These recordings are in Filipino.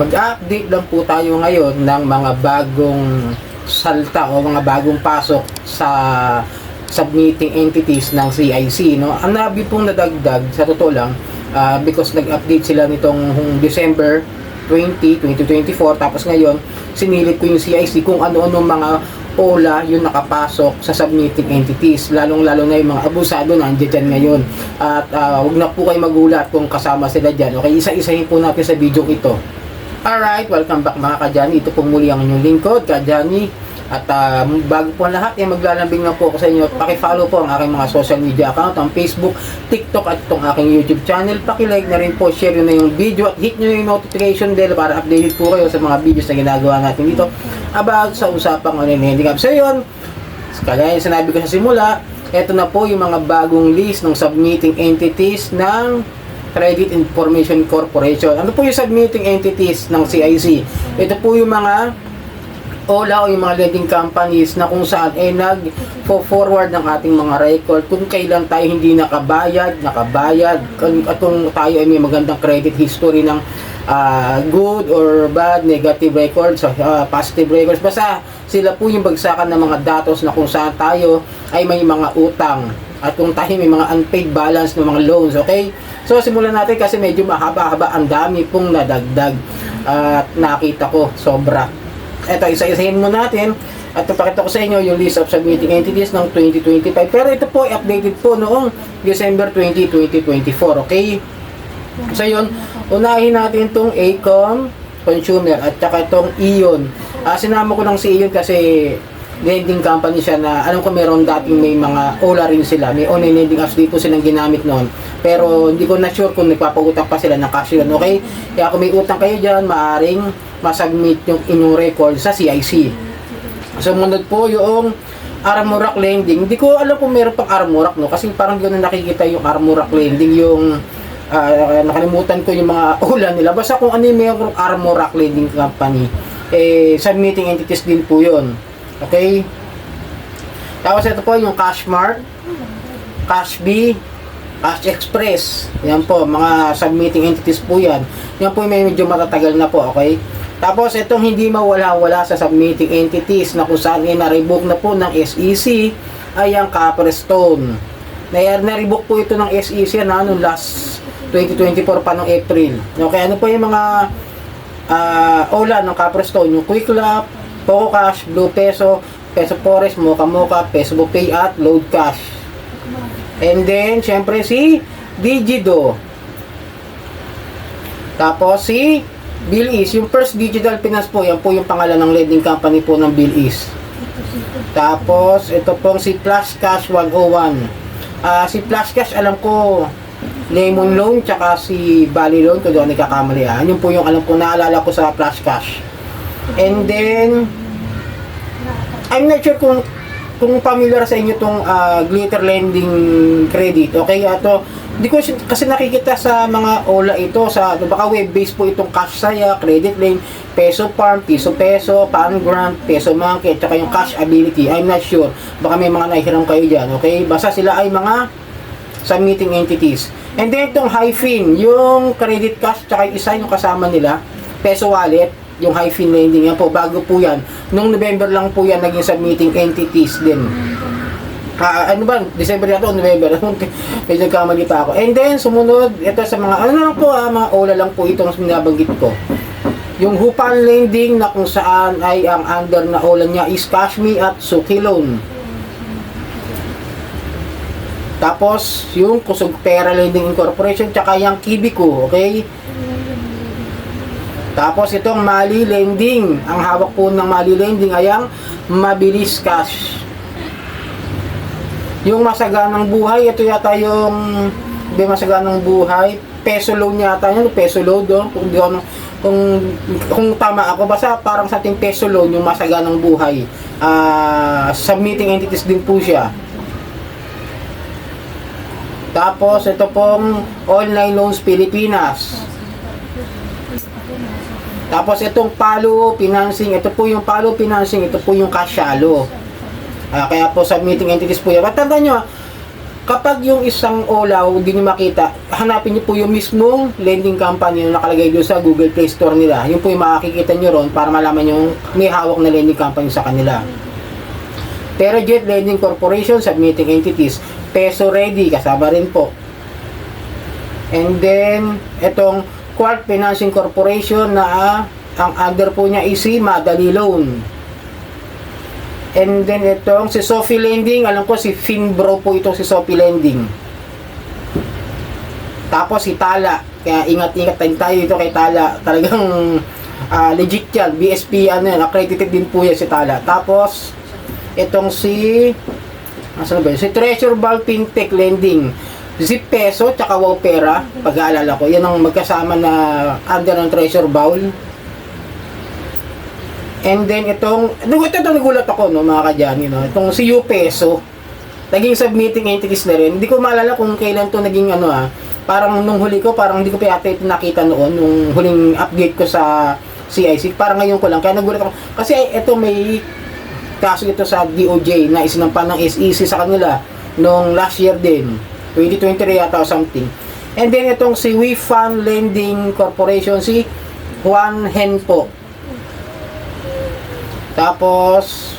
Mag-update lang po tayo ngayon ng mga bagong salta o mga bagong pasok sa submitting entities ng CIC. No? Ang nabi pong nadagdag, sa totoo lang, ah, because nag-update sila nitong December 20, 2024, tapos ngayon, sinilip ko yung CIC kung ano-ano mga OLA yung nakapasok sa submitting entities. Lalong-lalo na yung mga abusado na andyan dyan ngayon. At ah, huwag na po kayo magulat kung kasama sila dyan. Okay, isa-isahin po natin sa video ito. Alright, welcome back mga kadyani. Ito po muli ang inyong lingkod, kadyani. At ah, bago po lahat, eh, maglalambing na po ako sa inyo. Pakifollow po ang aking mga social media account, ang Facebook, TikTok at itong aking YouTube channel. Pakilike na rin po, share na yung video at hit nyo yung notification bell para updated po kayo sa mga videos na ginagawa natin dito about sa usapang online handling app. So yun, kagaya sinabi ko sa simula, ito na po yung mga bagong list ng submitting entities ng Credit Information Corporation. Ano po yung submitting entities ng CIC? Ito po yung mga OLA o yung mga lending companies na kung saan ay nag-forward ng ating mga record kung kailan tayo hindi nakabayad, nakabayad, at kung tayo ay may magandang credit history ng ah, good or bad, negative records, ah, positive records. Basta sila po yung bagsakan ng mga datos na kung saan tayo ay may mga utang at kung tayo may mga unpaid balance ng mga loans, okay? So simulan natin kasi medyo mahaba-haba ang dami pong nadagdag at nakita ko sobra. Ito, isa-isahin mo natin at papakita ko sa inyo yung list of submitting entities ng 2025. Pero ito po, updated po noong December 20, 2024. Okay? So yun, unahin natin itong ACOM Consumer at saka itong Ion. Ah, sinama ko lang si Ion kasi lending company siya na alam ko meron dating may mga OLA rin sila. May online lending apps dito silang ginamit noon. Pero hindi ko na sure kung nagpapautang pa sila ng cash yun. Okay? Kaya kung may utang kayo dyan, maaring masubmit yung inyong record sa CIC. Sumunod po yung Armorak Lending. Hindi ko alam kung meron pang Armorak, no? Kasi parang ko na nakikita yung Armorak Lending, yung ah, nakalimutan ko yung mga ulan nila. Basta kung ano yung mayroong Armorak Lending Company, eh, submitting entities din po yun. Okay? Tapos ito po yung Cashmart, Cashb, Cash Express. Yan po, mga submitting entities po yan. Yan po may medyo matatagal na po, okay? Tapos itong hindi mawala-wala sa submitting entities na kung saan na-revoke na po ng SEC ay ang Copperstone. Na- Na-revoke po ito ng SEC na ano last 2024 pa ng April. Okay, ano po yung mga ah OLA ng Copperstone? Yung Quick Lap, Poco Cash, Blue Peso, Peso Forest, Mocha Mocha, Peso Pay at Load Cash. And then, syempre si Digido. Tapos si Bill East, yung First Digital Finance po, yan po yung pangalan ng lending company po ng Bill East. Tapos, ito pong si Plus Cash 101. Ah, si Plus Cash, alam ko, Lemon Loan, tsaka si Bali Loan, kung doon nagkakamali. Ah. Yun po yung alam ko, naalala ko sa Plus Cash. And then, I'm not sure kung kung familiar sa inyo tong ah, glitter lending credit. Okay, ato hindi ko si- kasi nakikita sa mga OLA ito sa ano, baka web-based po itong cash saya, credit lane, peso farm, piso peso, pan grant, peso monkey, at saka yung cash ability. I'm not sure. Baka may mga nahihiram kayo dyan. Okay? Basta sila ay mga submitting entities. And then itong hyphen, yung credit cash, tsaka isa yung kasama nila, peso wallet, yung hyphen lending yan po, bago po yan. Nung November lang po yan naging submitting entities din. Ah, ano ba? December yata o November? Medyo nagkamali pa ako. And then, sumunod, ito sa mga, ano lang po, ah, mga ola lang po itong binabanggit ko. Yung Hupan Lending na kung saan ay ang under na ola niya is Cashme at Suki Loan. Tapos, yung Kusog Pera Lending Incorporation, tsaka yung Kibico, okay? Tapos, itong Mali Lending. Ang hawak po ng Mali Lending ay ang Mabilis Cash. Yung masaganang buhay, ito yata yung may masaganang buhay. Peso loan yata yun, peso loan doon. Kung, di ako, kung, kung tama ako, basta parang sa ating peso loan, yung masaganang buhay. Ah, submitting entities din po siya. Tapos, ito pong Online Loans Pilipinas. Tapos, itong Palo Financing. Ito po yung Palo Financing. Ito po yung Kasyalo. Ah, kaya po submitting entities po yan. At tandaan nyo, kapag yung isang olaw hindi nyo makita, hanapin nyo po yung mismong lending company na nakalagay doon sa Google Play Store nila. Yun po yung makikita nyo ron para malaman yung may hawak na lending company sa kanila. Terajet Lending Corporation, submitting entities. Peso Ready, kasama rin po. And then, itong Quark Financing Corporation na ah, ang under po niya is si Madali Loan. And then itong si Sophie Lending, alam ko si Finbro po itong si Sophie Lending. Tapos si Tala, kaya ingat-ingat tayo tayo dito kay Tala. Talagang ah, legit yan, BSP ano yan, accredited din po yan si Tala. Tapos itong si Asan ba yun? Si Treasure Ball Fintech Lending. Zip Peso, tsaka Wow Pera, pag-aalala ko. Yan ang magkasama na under ng Treasure Bowl. And then itong, ito, ito, ito nagulat ako, no, mga kadyani, no? Itong si U Peso, naging submitting entities na rin. Hindi ko maalala kung kailan to naging ano ah. Parang nung huli ko, parang hindi ko pa yata ito nakita noon, nung huling update ko sa CIC. Parang ngayon ko lang. Kaya nagulat ako. Kasi ito may kaso ito sa DOJ na isinampa ng SEC sa kanila nung last year din 2023 yata o something and then itong si WeFund Lending Corporation si Juan Hen po tapos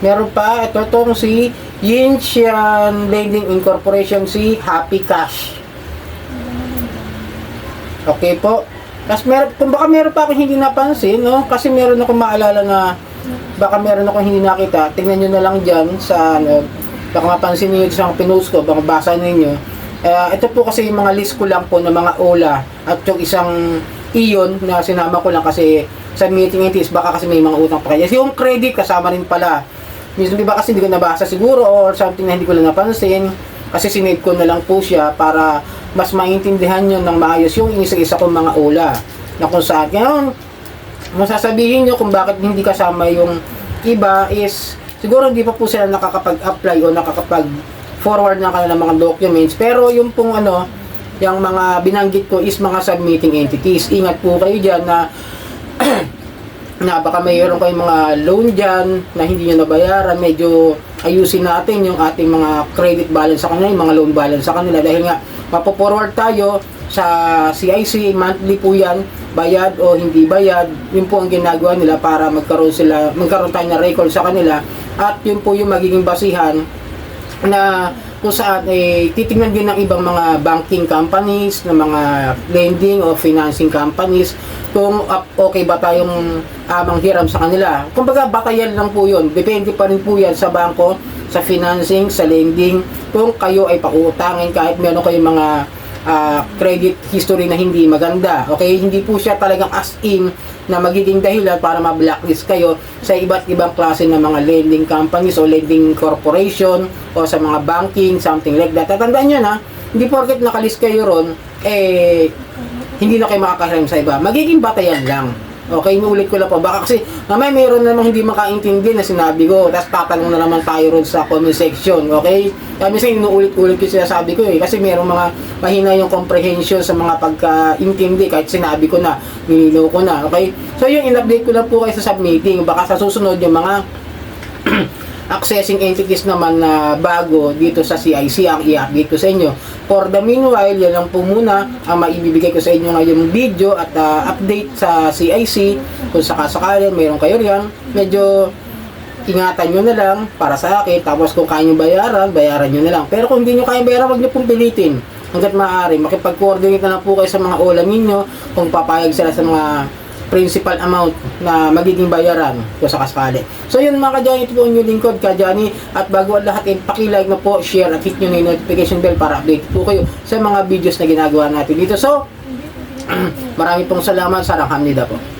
meron pa ito itong si Yinshan Lending Incorporation si Happy Cash okay po tapos meron, kung baka meron pa akong hindi napansin, no? Kasi meron akong maalala na baka meron akong hindi nakita. Tingnan nyo na lang dyan sa ano, baka mapansin niyo sa mga pinost ko, baka basa ninyo. Eh, ito po kasi yung mga list ko lang po ng mga OLA at yung isang iyon na sinama ko lang kasi sa meeting it is baka kasi may mga utang pa kaya. Yung credit kasama rin pala. Minsan ba kasi hindi ko nabasa siguro or something na hindi ko lang napansin kasi sinave ko na lang po siya para mas maintindihan nyo ng maayos yung isa-isa kong mga ula na kung saan. Ngayon, masasabihin nyo kung bakit hindi kasama yung iba is siguro hindi pa po sila nakakapag-apply o nakakapag-forward ng kanilang mga documents. Pero yung pong ano, yung mga binanggit ko is mga submitting entities. Ingat po kayo dyan na na baka mayroon kayong mga loan dyan na hindi nyo nabayaran, medyo ayusin natin yung ating mga credit balance sa kanila, yung mga loan balance sa kanila dahil nga mapoforward tayo sa CIC, monthly po yan, bayad o hindi bayad, yun po ang ginagawa nila para magkaroon sila, magkaroon tayo ng record sa kanila at yun po yung magiging basihan na kung saan eh, titingnan din ng ibang mga banking companies, ng mga lending o financing companies kung okay ba tayong amang hiram sa kanila. Kumbaga batayan lang po yun. Depende pa rin po yan sa bangko, sa financing, sa lending. Kung kayo ay pautangin kahit meron kayong mga ah, credit history na hindi maganda. Okay, hindi po siya talagang as in na magiging dahilan para ma-blacklist kayo sa iba't ibang klase ng mga lending companies o lending corporation o sa mga banking, something like that. Tatandaan nyo na, hindi porket nakalist kayo ron, eh, hindi na kayo makakahiram sa iba. Magiging batayan lang. Okay, inuulit ko lang po. Baka kasi mamaya mayroon namang hindi makaintindi na sinabi ko. Tapos tatanong na naman tayo ron sa comment section. Okay? Kaya minsan inuulit-ulit ko sinasabi ko eh. Kasi mayroong mga mahina yung comprehension sa mga pagkaintindi. Kahit sinabi ko na, nilino ko na. Okay? So yung in-update ko lang po kayo sa submitting. Baka sa susunod yung mga accessing entities naman na bago dito sa CIC ang i-update ko sa inyo. For the meanwhile, yan lang po muna ang maibibigay ko sa inyo ngayong video at ah, update sa CIC. Kung sakasakali mayroon kayo riyan, medyo ingatan nyo na lang para sa akin. Tapos kung kaya nyo bayaran, bayaran nyo na lang. Pero kung hindi nyo kaya bayaran, huwag nyo pong pilitin. Hanggat maaari, makipag-coordinate na lang po kayo sa mga ulam ninyo kung papayag sila sa mga principal amount na magiging bayaran kung sakasakali. So yun mga kadyani, ito po ang lingkod kadyani at bago ang lahat, eh, pakilike na po, share at hit nyo na yung notification bell para update po kayo sa mga videos na ginagawa natin dito. So, marami pong salamat sa Ramhamnida po.